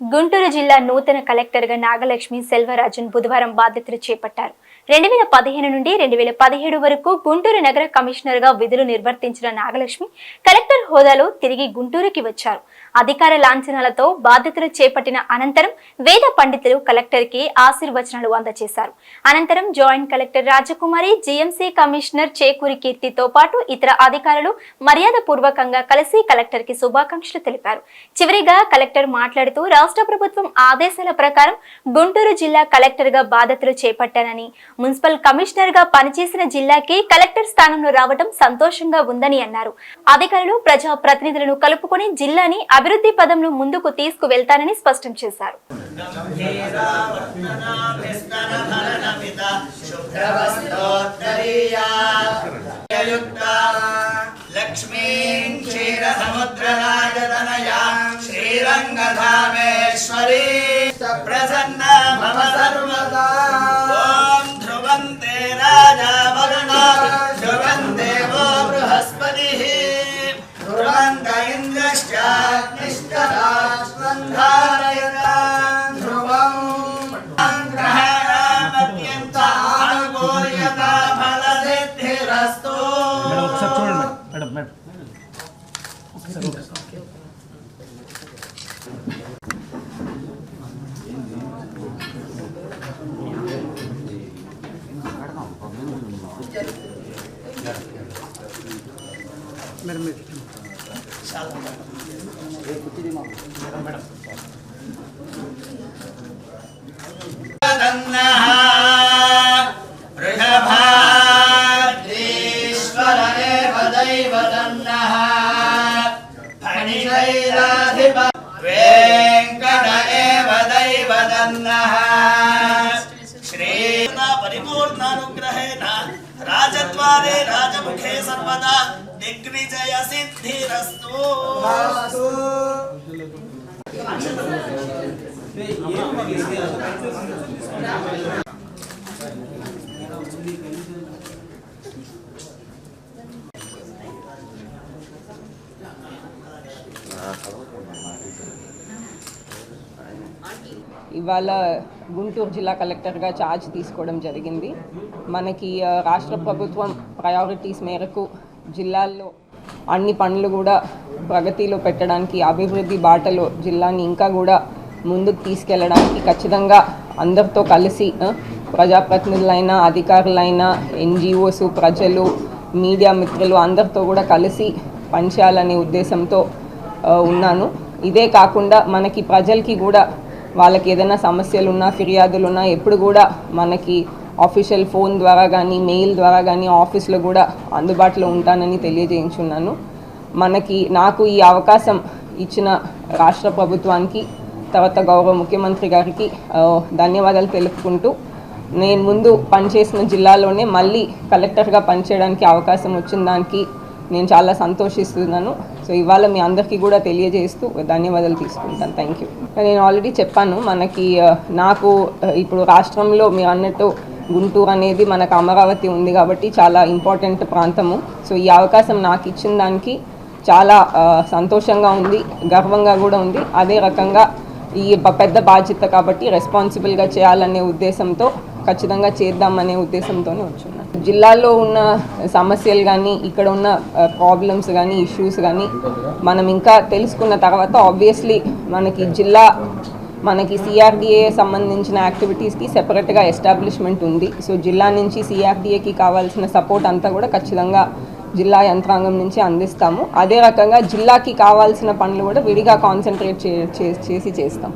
గుంటూరు జిల్లా నూతన కలెక్టర్గా నాగలక్ష్మి సెల్వరాజన్ బుధవారం బాధ్యతలు చేపట్టారు. రెండు వేల పదిహేను నుండి రెండు వేల పదిహేడు వరకు గుంటూరు నగర కమిషనర్గా విధులు నిర్వర్తించిన నాగలక్ష్మి కలెక్టర్ హోదాలో తిరిగి గుంటూరుకి వచ్చారు. అధికార లాంఛనాలతో బాధ్యతలు చేపట్టిన అనంతరం వేద పండితులు కలెక్టర్కి ఆశీర్వచనాలు అందజేశారు. అనంతరం joint collector Rajakumari GMC commissioner Chekuri కీర్తితో పాటు ఇతర అధికారులు మర్యాద పూర్వకంగా కలిసి కలెక్టర్కి శుభాకాంక్షలు తెలిపారు. చివరిగా కలెక్టర్ మాట్లాడుతూ రాష్ట్ర ప్రభుత్వం ఆదేశాల ప్రకారం గుంటూరు జిల్లా కలెక్టర్గా బాధ్యతలు చేపట్టానని మున్సిపల్ కమిషనర్గా పనిచేసిన జిల్లాకి కలెక్టర్ స్థానంలో రావడం సంతోషంగా ఉందని అన్నారు. అధికారులు ప్రజా ప్రతినిధులను కలుపుకొని జిల్లాని అభివృద్ధి పదంలో ముందుకు తీసుకువెళ్తానని స్పష్టం చేశారు. లక్ష్మీం శ్రీరంగధామేశ్వరీ ప్రసన్న భవ సర్వదా. सब छोड़ madam madam madam. Madam madam. राजद्वारे राजमुखे सर्वदा। दिग्विजय सिद्धिरस्तु ఇవాళ గుంటూరు జిల్లా కలెక్టర్గా ఛార్జ్ తీసుకోవడం జరిగింది. మనకి రాష్ట్ర ప్రభుత్వం ప్రయారిటీస్ మేరకు జిల్లాల్లో అన్ని పనులు కూడా ప్రగతిలో పెట్టడానికి అభివృద్ధి బాటలో జిల్లాని ఇంకా కూడా ముందుకు తీసుకెళ్ళడానికి ఖచ్చితంగా అందరితో కలిసి ప్రజాప్రతినిధులైనా అధికారులైనా ఎన్జిఓస్ ప్రజలు మీడియా మిత్రులు అందరితో కూడా కలిసి పనిచేయాలనే ఉద్దేశంతో ఉన్నాను. ఇదే కాకుండా మనకి ప్రజలకి కూడా వాళ్ళకి ఏదైనా సమస్యలు ఉన్నా ఫిర్యాదులు ఉన్నా ఎప్పుడు కూడా మనకి ఆఫీషియల్ ఫోన్ ద్వారా కానీ మెయిల్ ద్వారా కానీ ఆఫీస్లో కూడా అందుబాటులో ఉంటానని తెలియజేయించున్నాను. మనకి నాకు ఈ అవకాశం ఇచ్చిన రాష్ట్ర ప్రభుత్వానికి తర్వాత గౌరవ ముఖ్యమంత్రి గారికి ధన్యవాదాలు తెలుపుకుంటూ నేను ముందు పనిచేసిన జిల్లాలోనే మళ్ళీ కలెక్టర్గా పనిచేయడానికి అవకాశం వచ్చిన దానికి నేను చాలా సంతోషిస్తున్నాను. సో ఇవాళ మీ అందరికీ కూడా తెలియజేస్తూ ధన్యవాదాలు తీసుకుంటాను. థ్యాంక్ యూ నేను ఆల్రెడీ చెప్పాను మనకి నాకు ఇప్పుడు రాష్ట్రంలో మీరు అన్నట్టు గుంటూరు అనేది మనకు అమరావతి ఉంది కాబట్టి చాలా ఇంపార్టెంట్ ప్రాంతము. సో ఈ అవకాశం నాకు ఇచ్చిన దానికి చాలా సంతోషంగా ఉంది గర్వంగా కూడా ఉంది. అదే రకంగా ఈ పెద్ద బాధ్యత కాబట్టి రెస్పాన్సిబుల్గా చేయాలనే ఉద్దేశంతో ఖచ్చితంగా చేద్దామనే ఉద్దేశంతోనే వచ్చాను. జిల్లాలో ఉన్న సమస్యలు కానీ ఇక్కడ ఉన్న ప్రాబ్లమ్స్ కానీ ఇష్యూస్ కానీ మనం ఇంకా తెలుసుకున్న తర్వాత ఆబ్వియస్లీ మనకి జిల్లా మనకి సిఆర్డిఏ సంబంధించిన యాక్టివిటీస్కి సెపరేట్గా ఎస్టాబ్లిష్మెంట్ ఉంది. సో జిల్లా నుంచి సిఆర్డిఏకి కావాల్సిన సపోర్ట్ అంతా కూడా ఖచ్చితంగా జిల్లా యంత్రాంగం నుంచి అందిస్తాము. అదే రకంగా జిల్లాకి కావాల్సిన పనులు కూడా విడిగా కాన్సన్ట్రేట్ చే చే- చేసి చేస్తాం.